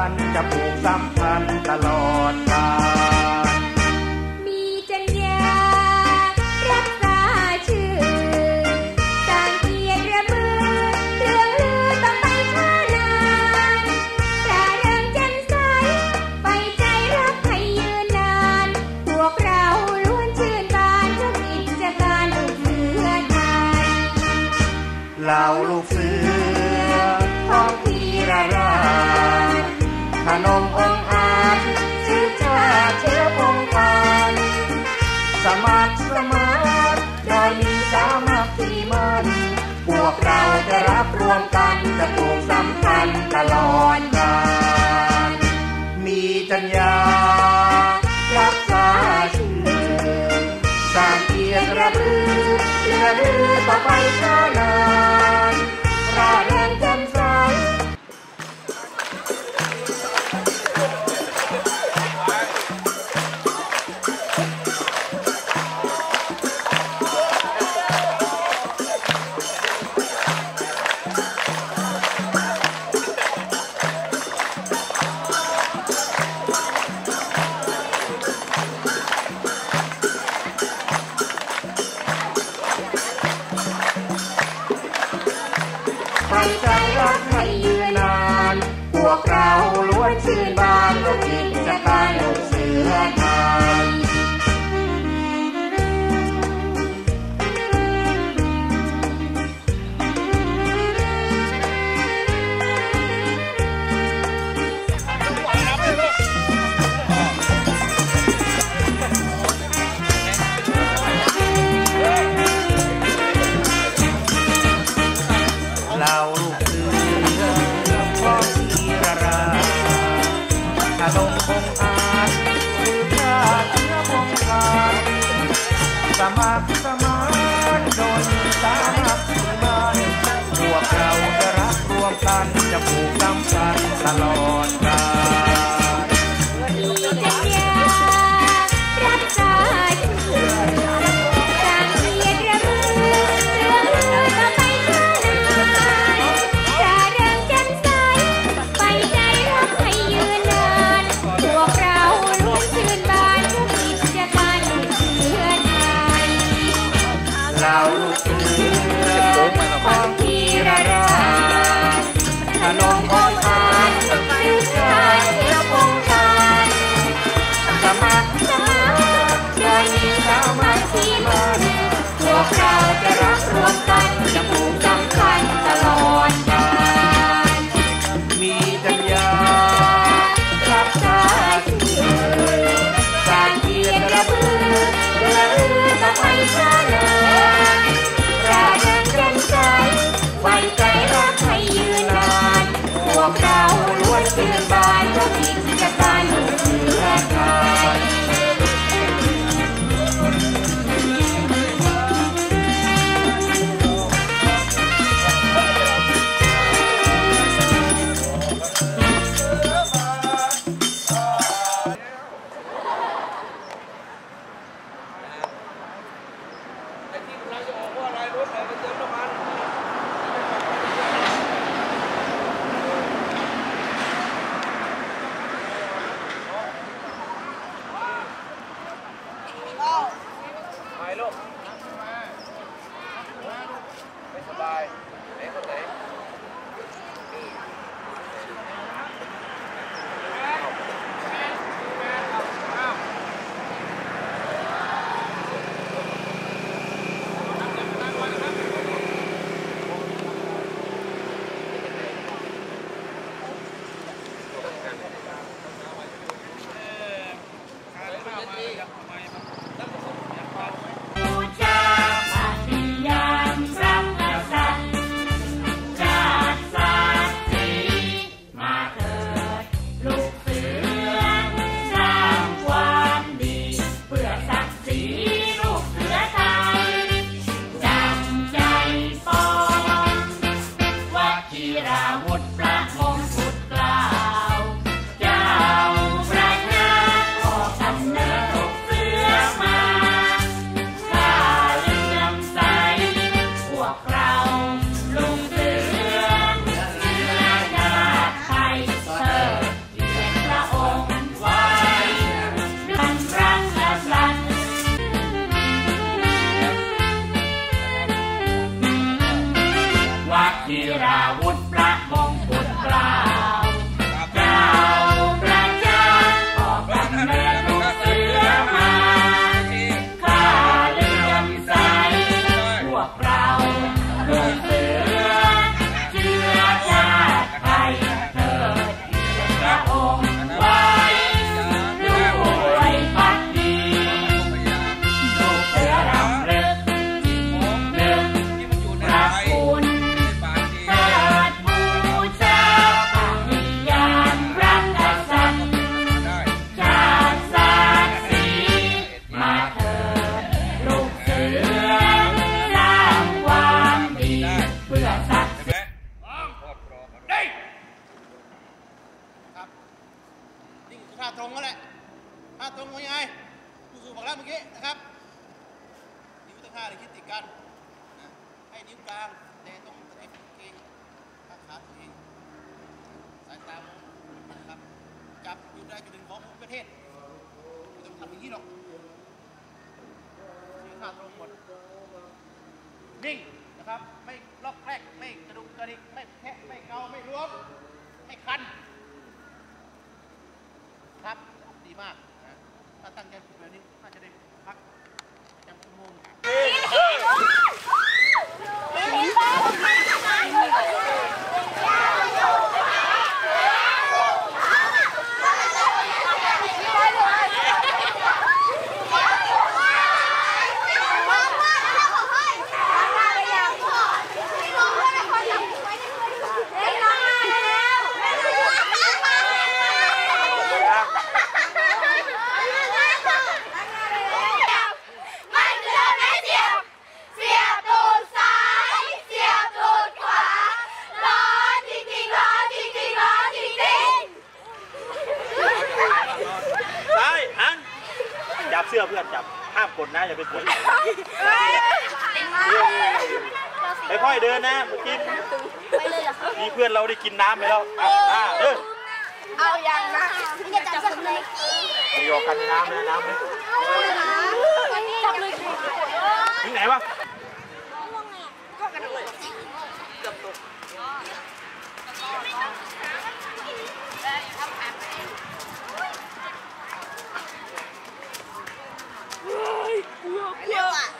กรวมกันจะผูกสัมพันธ์ตลอดกาลมีจัญญารักษาชื่อสร้างเกียรติระมือเรื่องลือต้องไปช้านานร่าเริงแจ่มใสไว้ใจรักให้ยืนนาน พวกเราล้วนชื่นบานทุกกิจการลูกเสือไทยเหล่าลูกเสือของพีระราชข นมองอาจสืบชาติเชื้อพงกันสมัครสมานโดยมีสามัคคีมันพวกเราจะรับรวมกันจะปลูกสัมพันธ์ตลอดกาลมีจัญญารักษาชื่อสร้างเกียรติระบือเพื่อลือต่อไปช้านานร่ ไปใจรักให้ยืนนาน พวกเราล้วนชื่นบานทุกกิจะตารลูกเสือไทย เราลูกเสือของทีระราขนมคงอาจสืบชาติเชื้อพงการสมัครสมานโดยมีสามัคคีมันพวกเราจะรักรวมกันจะผูกสัมพันตลอดกาล ตรงนั่นแหละท่าตรงเป็นยังไงครูสูบอกแล้วเมื่อกี้นะครับ นิ้วทั้งห้าเลยคิดติดกันนะให้นิ้วกลางแตะตรงสะเก็ดเกงข้างขาตัวเองสายตามนะครับ จับอยู่ได้จุดหนึ่งของประเทศไม่ต้องทำอย่างนี้หรอกนิ้วท่าตรงหมด นิ่งนะครับ ไม่ล็อกแรก ไม่กระดุกกระดิก ไม่แทะไม่เกา ไม่รวมไม่คัน ครับ ดี มากนะถ้าตั้งใจฝึกแบบนี้น่าจะได้พักประจำชั่วโมง มันเดินไม่เสียบ เสียบตูดซ้าย เสียบตูดขวา ร้อนจริงๆร้อนจริงๆร้อนจริงๆ ซ้ายหันจับเสื้อเพื่อนจับ ห้ามกดนะ อย่าไปกดค่อยๆเดินนะเมื่อกี้ มีเพื่อนเราได้กินน้ำไปแล้วอะอะเออเอาอย่างนะอย่าจับสักเลยมีออกกันในน้ำนะน้ำนะจับเลยถึงไหนวะรี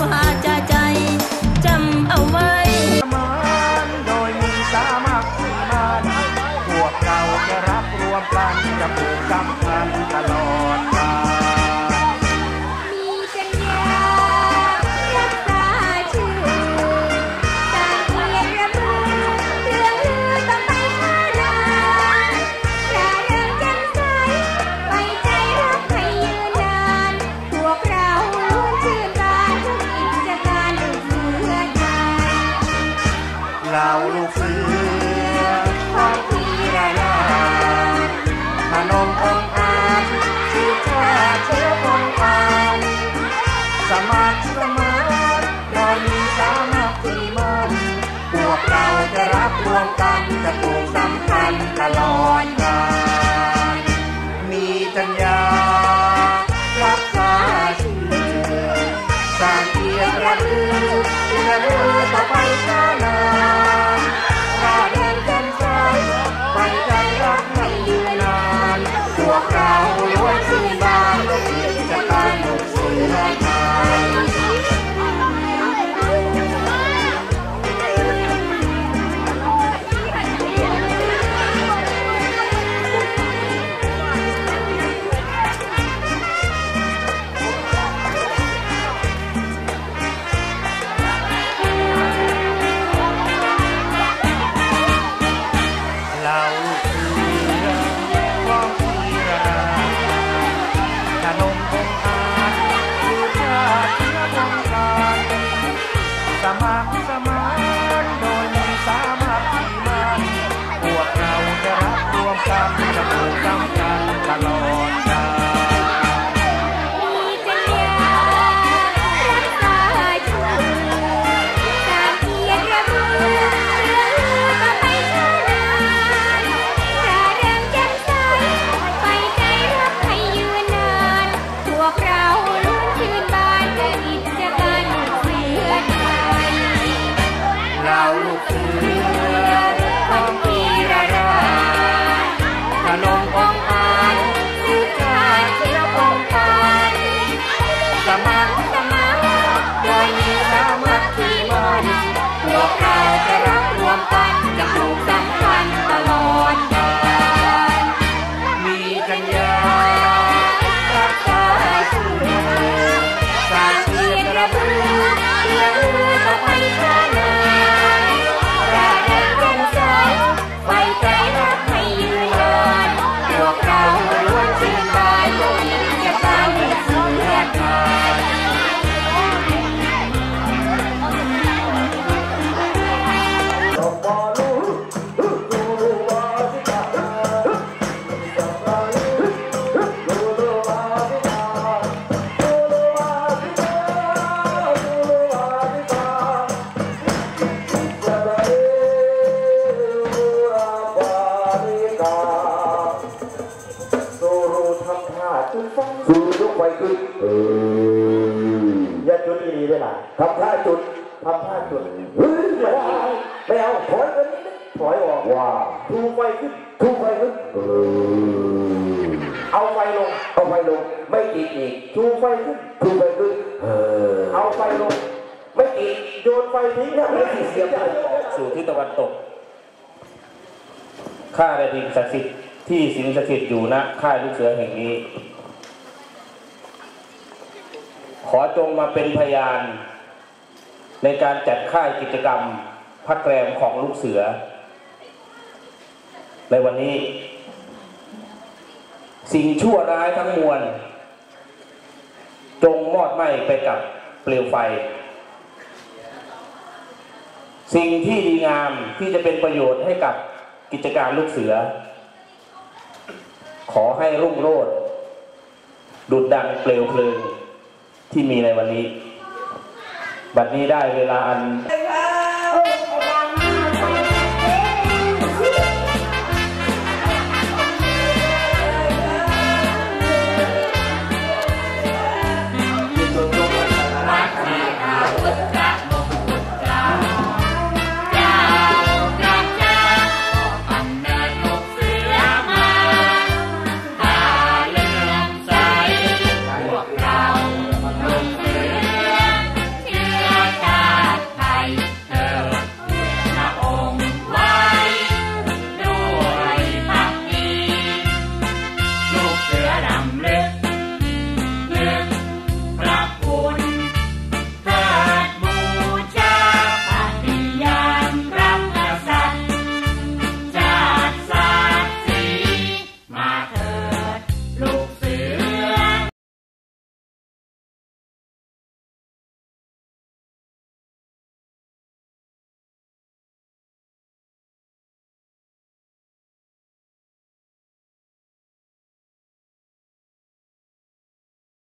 พฤติชอบวาจาใจ จ Thank you. จูไฟขึ้นจูไฟขึ้นเอาไฟลง ไม่ติดโยนไฟทิ้งนะไม่ติดเสียไปสู่ทิศตะวันตก ข้าได้ดินศักดิ์สิทธิ์ที่สิงสถิตอยู่นะข้ายลูกเสือแห่งนี้ ขอจงมาเป็นพยาน ในการจัดค่ายกิจกรรมพักแรมของลูกเสือ ในวันนี้ สิ่งชั่วร้ายทั้งมวล จงมอดไหม้ไปกับเปลวไฟ สิ่งที่ดีงามที่จะเป็นประโยชน์ให้กับกิจการลูกเสือ ขอให้รุ่งโรจน์ดุดดังเปลวเพลิงที่มีในวันนี้ บัดนี้ได้เวลาอัน